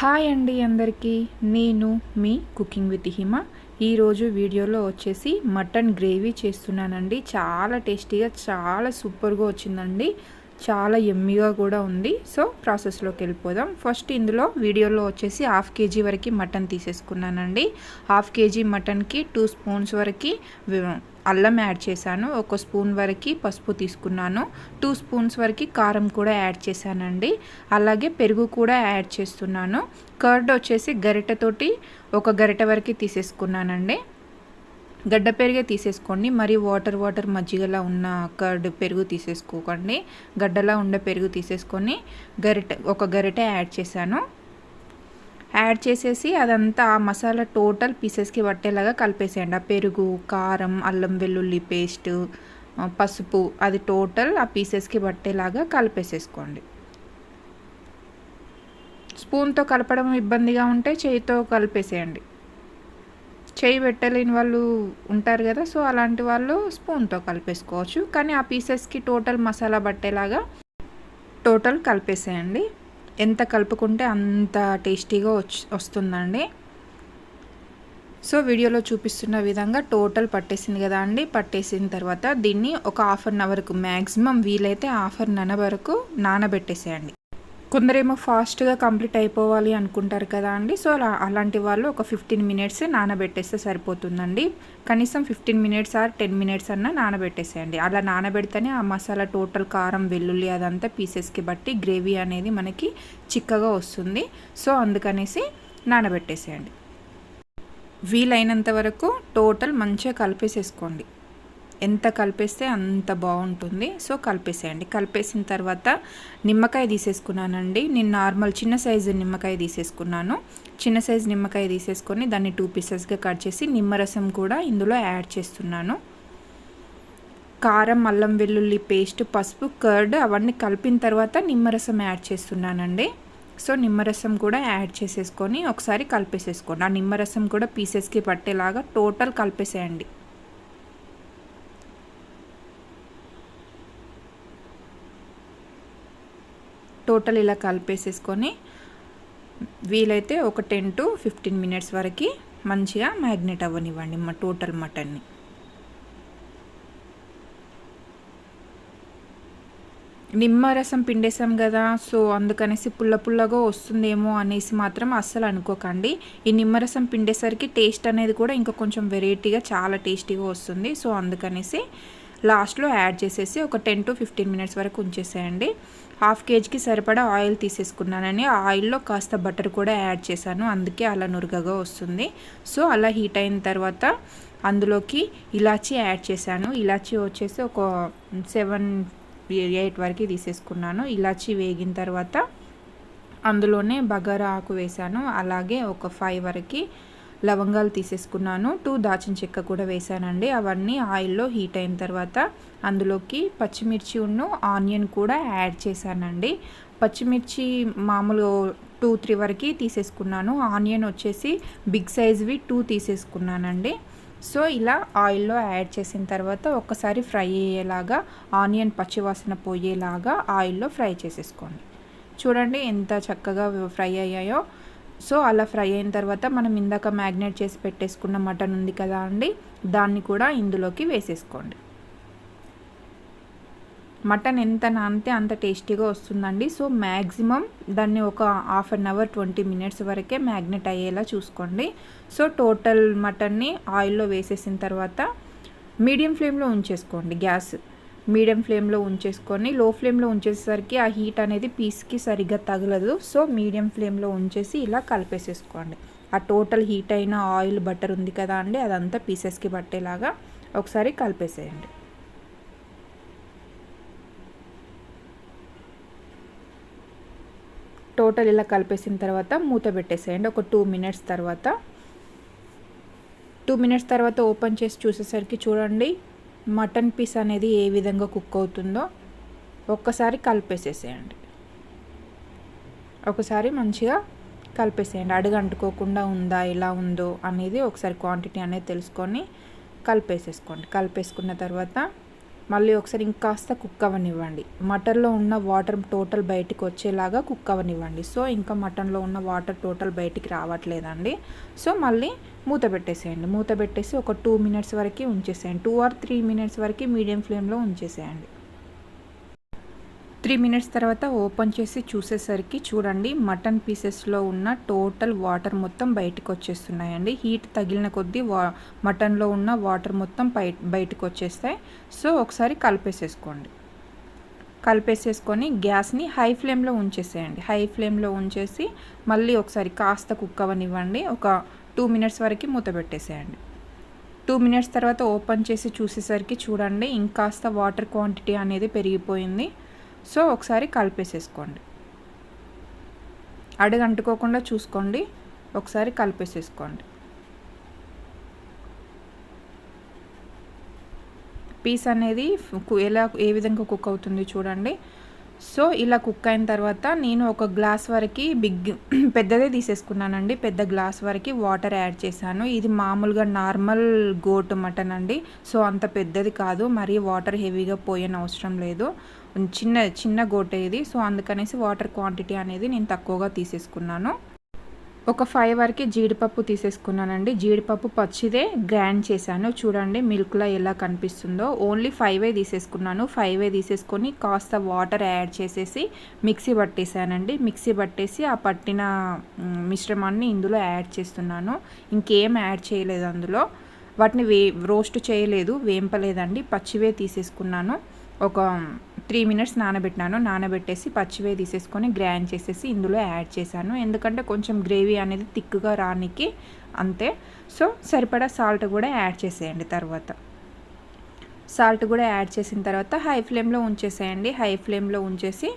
Hi అండి అందరికీ. నేను మీ కుకింగ్ విత్ హిమ. ఈరోజు వీడియోలో వచ్చేసి మటన్ గ్రేవీ చేస్తున్నానండి. చాలా టేస్టీగా చాలా సూపర్గా వచ్చిందండి. చాలా ఎమ్మిగా కూడా ఉంది. సో ప్రాసెస్లోకి వెళ్ళిపోదాం. ఫస్ట్ ఇందులో వీడియోలో వచ్చేసి హాఫ్ కేజీ వరకు మటన్ తీసేసుకున్నానండి. హాఫ్ కేజీ మటన్కి టూ స్పూన్స్ వరకు అల్లం యాడ్ చేశాను. ఒక స్పూన్ వరకు పసుపు తీసుకున్నాను. టూ స్పూన్స్ వరకు కారం కూడా యాడ్ చేశానండి. అలాగే పెరుగు కూడా యాడ్ చేస్తున్నాను. కర్డ్ వచ్చేసి గరిటెతోటి ఒక గరిటె వరకు తీసేసుకున్నానండి. గడ్డ పెరిగే తీసేసుకోండి. మరి వాటర్ వాటర్ మజ్జిగలా ఉన్న కర్డ్ పెరుగు తీసేసుకోకండి. గడ్డలా ఉండే పెరుగు తీసేసుకొని గరిటె ఒక గరిటె యాడ్ చేశాను. యాడ్ చేసేసి అదంతా ఆ మసాలా టోటల్ పీసెస్కి పట్టేలాగా కలిపేసేయండి. ఆ పెరుగు కారం అల్లం వెల్లుల్లి పేస్ట్ పసుపు అది టోటల్ ఆ పీసెస్కి పట్టేలాగా కలిపేసేసుకోండి. స్పూన్తో కలపడం ఇబ్బందిగా ఉంటే చేయితో కలిపేసేయండి. చేయి పెట్టలేని వాళ్ళు ఉంటారు కదా సో అలాంటి వాళ్ళు స్పూన్తో కలిపేసుకోవచ్చు. కానీ ఆ పీసెస్కి టోటల్ మసాలా పట్టేలాగా టోటల్ కలిపేసేయండి. ఎంత కలుపుకుంటే అంత టేస్టీగా వస్తుందండి. సో వీడియోలో చూపిస్తున్న విధంగా టోటల్ పట్టేసింది కదా అండి. పట్టేసిన తర్వాత దీన్ని ఒక హాఫ్ అన్ అవర్కు మ్యాక్సిమం వీలైతే హాఫ్ అన్ అవర్ వరకు నానబెట్టేసేయండి. కొందరేమో ఫాస్ట్గా కంప్లీట్ అయిపోవాలి అనుకుంటారు కదా అండి. సో అలా అలాంటి వాళ్ళు ఒక ఫిఫ్టీన్ మినిట్స్ నానబెట్టేస్తే సరిపోతుందండి. కనీసం fifteen minutes or ten minutes అన్న నానబెట్టేసేయండి. అలా నానబెడితేనే ఆ మసాలా టోటల్ కారం వెల్లుల్లి అదంతా పీసెస్కి బట్టి గ్రేవీ అనేది మనకి చిక్కగా వస్తుంది. సో అందుకనేసి నానబెట్టేసేయండి. వీలైనంత వరకు టోటల్ మంచిగా కలిపేసేసుకోండి. ఎంత కలిపేస్తే అంత బాగుంటుంది. సో కలిపేసేయండి. కలిపేసిన తర్వాత నిమ్మకాయ తీసేసుకున్నానండి. నేను నార్మల్ చిన్న సైజు నిమ్మకాయ తీసేసుకున్నాను. చిన్న సైజు నిమ్మకాయ తీసేసుకొని దాన్ని టూ పీసెస్గా కట్ చేసి నిమ్మరసం కూడా ఇందులో యాడ్ చేస్తున్నాను. కారం అల్లం వెల్లుల్లి పేస్ట్ పసుపు కర్డ్ అవన్నీ కలిపిన తర్వాత నిమ్మరసం యాడ్ చేస్తున్నానండి. సో నిమ్మరసం కూడా యాడ్ చేసేసుకొని ఒకసారి కలిపేసేసుకోండి. ఆ నిమ్మరసం కూడా పీసెస్కి పట్టేలాగా టోటల్ కలిపేసేయండి. టోటల్ ఇలా కలిపేసేసుకొని వీలైతే ఒక టెన్ టు ఫిఫ్టీన్ మినిట్స్ వరకు మంచిగా మ్యాగ్నెట్ అవ్వనివ్వండి మా టోటల్ మటన్ని. నిమ్మరసం పిండేసాం కదా సో అందుకనేసి పుల్ల పుల్లగా వస్తుందేమో అనేసి మాత్రం అస్సలు అనుకోకండి. ఈ నిమ్మరసం పిండేసరికి టేస్ట్ అనేది కూడా ఇంకా కొంచెం వెరైటీగా చాలా టేస్టీగా వస్తుంది. సో అందుకనేసి లాస్ట్లో యాడ్ చేసేసి ఒక టెన్ టు ఫిఫ్టీన్ మినిట్స్ వరకు ఉంచేసేయండి. హాఫ్ కేజీకి సరిపడా ఆయిల్ తీసేసుకున్నానని ఆ ఆయిల్లో కాస్త బటర్ కూడా యాడ్ చేశాను. అందుకే అలా నురగగా వస్తుంది. సో అలా హీట్ అయిన తర్వాత అందులోకి ఇలాచీ యాడ్ చేశాను. ఇలాచీ వచ్చేసి ఒక సెవెన్ ఎయిట్ వరకు తీసేసుకున్నాను. ఇలాచీ వేగిన తర్వాత అందులోనే బగారా ఆకు వేశాను. అలాగే ఒక ఫైవ్ వరకు లవంగాలు తీసేసుకున్నాను. టూ దాచిన చెక్క కూడా వేసానండి అవన్నీ ఆయిల్లో హీట్ అయిన తర్వాత అందులోకి పచ్చిమిర్చి ఉన్ను ఆనియన్ కూడా యాడ్ చేశానండి. పచ్చిమిర్చి మామూలు టూ త్రీ వరకు తీసేసుకున్నాను. ఆనియన్ వచ్చేసి బిగ్ సైజ్వి టూ తీసేసుకున్నానండి. సో ఇలా ఆయిల్లో యాడ్ చేసిన తర్వాత ఒక్కసారి ఫ్రై అయ్యేలాగా ఆనియన్ పచ్చివాసన పోయేలాగా ఆయిల్లో ఫ్రై చేసేసుకోండి. చూడండి ఎంత చక్కగా ఫ్రై అయ్యాయో. సో అలా ఫ్రై అయిన తర్వాత మనం ఇందాక మ్యాగ్నేట్ చేసి పెట్టేసుకున్న మటన్ ఉంది కదా అండి దాన్ని కూడా ఇందులోకి వేసేసుకోండి. మటన్ ఎంత నానితే అంత టేస్టీగా వస్తుందండి. సో మ్యాక్సిమం దాన్ని ఒక half an hour twenty minutes వరకే మ్యాగ్నెట్ అయ్యేలా చూసుకోండి. సో టోటల్ మటన్ని ఆయిల్లో వేసేసిన తర్వాత మీడియం ఫ్లేమ్లో ఉంచేసుకోండి గ్యాస్. మీడియం ఫ్లేమ్లో ఉంచేసుకొని లో ఫ్లేమ్లో ఉంచేసరికి ఆ హీట్ అనేది పీస్కి సరిగ్గా తగలదు. సో మీడియం ఫ్లేమ్లో ఉంచేసి ఇలా కలిపేసేసుకోండి. ఆ టోటల్ హీట్ అయిన ఆయిల్ బటర్ ఉంది కదా అండి అదంతా పీసెస్కి పట్టేలాగా ఒకసారి కలిపేసేయండి. టోటల్ ఇలా కలిపేసిన తర్వాత మూత పెట్టేసేయండి. ఒక టూ మినిట్స్ తర్వాత. టూ మినిట్స్ తర్వాత ఓపెన్ చేసి చూసేసరికి చూడండి మటన్ పీస్ అనేది ఏ విధంగా కుక్ అవుతుందో ఒక్కసారి కలిపేసేసేయండి. ఒకసారి మంచిగా కలిపేసేయండి. అడుగు అంటుకోకుండా ఉందా ఎలా ఉందో అనేది ఒకసారి క్వాంటిటీ అనేది తెలుసుకొని కలిపేసేసుకోండి. కలిపేసుకున్న తర్వాత మళ్ళీ ఒకసారి ఇంకాస్త కుక్ అవ్వనివ్వండి. మటన్లో ఉన్న వాటర్ టోటల్ బయటికి వచ్చేలాగా కుక్ అవ్వనివ్వండి. సో ఇంకా మటన్లో ఉన్న వాటర్ టోటల్ బయటికి రావట్లేదండి. సో మళ్ళీ మూత పెట్టేసేయండి. మూత పెట్టేసి ఒక టూ మినిట్స్ వరకు ఉంచేసేయండి. టూ ఆర్ త్రీ మినిట్స్ వరకు మీడియం ఫ్లేమ్లో ఉంచేసేయండి. త్రీ మినిట్స్ తర్వాత ఓపెన్ చేసి చూసేసరికి చూడండి మటన్ పీసెస్లో ఉన్న టోటల్ వాటర్ మొత్తం బయటకు వచ్చేస్తున్నాయండి హీట్ తగిలిన కొద్దీ వా మటన్లో ఉన్న వాటర్ మొత్తం బయ బయటకు వచ్చేస్తాయి సో ఒకసారి కలిపేసేసుకోండి. కలిపేసేసుకొని గ్యాస్ని హై ఫ్లేమ్లో ఉంచేసేయండి. హై ఫ్లేమ్లో ఉంచేసి మళ్ళీ ఒకసారి కాస్త కుక్ అవనివ్వండి ఒక టూ మినిట్స్ వరకు మూత పెట్టేసేయండి. టూ మినిట్స్ తర్వాత ఓపెన్ చేసి చూసేసరికి చూడండి ఇంకాస్త వాటర్ క్వాంటిటీ అనేది పెరిగిపోయింది. సో ఒకసారి కలిపేసేసుకోండి. అడుగు అంటుకోకుండా చూసుకోండి. ఒకసారి కలిపేసేసుకోండి. పీస్ అనేది ఎలా ఏ విధంగా కుక్ అవుతుంది చూడండి. సో ఇలా కుక్ అయిన తర్వాత నేను ఒక గ్లాస్ వరకు బిగ్ పెద్దదే తీసేసుకున్నానండి. పెద్ద గ్లాస్ వరకు వాటర్ యాడ్ చేశాను. ఇది మామూలుగా నార్మల్ గోటు మటన్ అండి. సో అంత పెద్దది కాదు. మరీ వాటర్ హెవీగా పోయని అవసరం లేదు. చిన్న చిన్న గోటే ఇది. సో అందుకనేసి వాటర్ క్వాంటిటీ అనేది నేను తక్కువగా తీసేసుకున్నాను. ఒక ఫైవ్ వరకు జీడిపప్పు తీసేసుకున్నానండి. జీడిపప్పు పచ్చిదే గ్రైండ్ చేశాను. చూడండి మిల్క్లో ఎలా కనిపిస్తుందో. ఓన్లీ ఫైవే తీసేసుకున్నాను. ఫైవే తీసేసుకొని కాస్త వాటర్ యాడ్ చేసేసి మిక్సీ పట్టేశానండి మిక్సీ పట్టేసి ఆ పట్టిన మిశ్రమాన్ని ఇందులో యాడ్ చేస్తున్నాను. ఇంకేం యాడ్ చేయలేదు అందులో. వాటిని వే రోస్ట్ చేయలేదు వేంపలేదండి. పచ్చివే తీసేసుకున్నాను. ఒక త్రీ మినిట్స్ నానబెట్టినాను. నానబెట్టేసి పచ్చివే తీసేసుకొని గ్రైండ్ చేసేసి ఇందులో యాడ్ చేశాను. ఎందుకంటే కొంచెం గ్రేవీ అనేది థిక్గా రానికి అంతే. సో సరిపడా సాల్ట్ కూడా యాడ్ చేసేయండి తర్వాత. సాల్ట్ కూడా యాడ్ చేసిన తర్వాత హై ఫ్లేమ్లో ఉంచేసేయండి. హై ఫ్లేమ్లో ఉంచేసి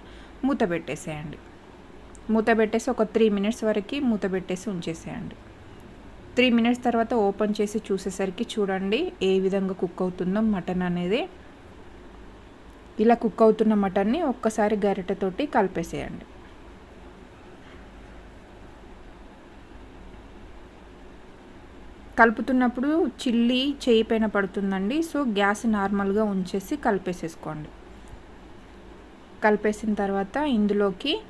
మూత పెట్టేసేయండి. మూత పెట్టేసి ఒక త్రీ మినిట్స్ వరకు మూత పెట్టేసి ఉంచేసేయండి. త్రీ మినిట్స్ తర్వాత ఓపెన్ చేసి చూసేసరికి చూడండి ఏ విధంగా కుక్ అవుతుందో మటన్ అనేది. ఇలా కుక్ అవుతున్న మటన్ని ఒక్కసారి గరిటెతోటి కలిపేసేయండి. కలుపుతున్నప్పుడు చిల్లి చేయి పైన పడుతుందండి. సో గ్యాస్ నార్మల్గా ఉంచేసి కలిపేసేసుకోండి. కలిపేసిన తర్వాత ఇందులోకి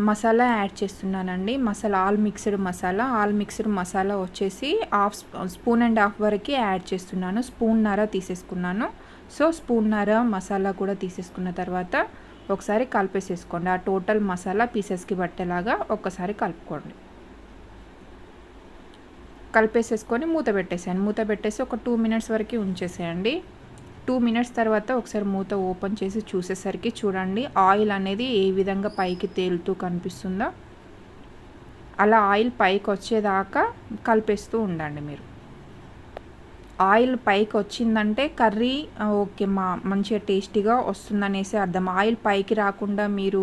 మసాలా యాడ్ చేస్తున్నానండి. Masala all mixed masala. All mixed masala వచ్చేసి హాఫ్ స్పూన్ అండ్ హాఫ్ వరకు యాడ్ చేస్తున్నాను. స్పూన్ నర తీసేసుకున్నాను. సో స్పూన్నర మసాలా కూడా తీసేసుకున్న తర్వాత ఒకసారి కలిపేసేసుకోండి. ఆ టోటల్ మసాలా పీసెస్కి పట్టేలాగా ఒక్కసారి కలుపుకోండి. కలిపేసేసుకొని మూత పెట్టేసేయండి. మూత పెట్టేసి ఒక టూ మినిట్స్ వరకు ఉంచేసేయండి. టూ మినిట్స్ తర్వాత ఒకసారి మూత ఓపెన్ చేసి చూసేసరికి చూడండి ఆయిల్ అనేది ఏ విధంగా పైకి తేలుతూ కనిపిస్తుందో. అలా ఆయిల్ పైకి వచ్చేదాకా కలిపేస్తూ ఉండండి మీరు. ఆయిల్ పైకి వచ్చిందంటే కర్రీ ఓకే మా మంచిగా టేస్టీగా వస్తుందనేసి అర్థం. ఆయిల్ పైకి రాకుండా మీరు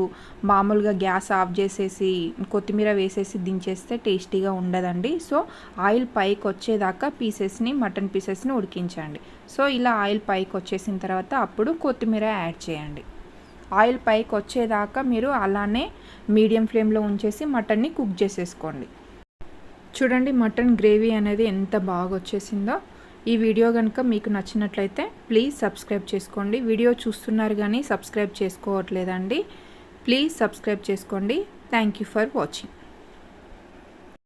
మామూలుగా గ్యాస్ ఆఫ్ చేసేసి కొత్తిమీర వేసేసి దించేస్తే టేస్టీగా ఉండదండి. సో ఆయిల్ పైకి వచ్చేదాకా పీసెస్ని మటన్ పీసెస్ని ఉడికించండి. సో ఇలా ఆయిల్ పైకి వచ్చేసిన తర్వాత అప్పుడు కొత్తిమీర యాడ్ చేయండి. ఆయిల్ పైకి వచ్చేదాకా మీరు అలానే మీడియం ఫ్లేమ్లో ఉంచేసి మటన్ని కుక్ చేసేసుకోండి. చూడండి మటన్ గ్రేవీ అనేది ఎంత బాగా వచ్చేసిందో. ఈ వీడియో కనుక మీకు నచ్చినట్లయితే ప్లీజ్ సబ్స్క్రైబ్ చేసుకోండి. వీడియో చూస్తున్నారు కానీ సబ్స్క్రైబ్ చేసుకోవట్లేదండి. ప్లీజ్ సబ్స్క్రైబ్ చేసుకోండి. Thank you for watching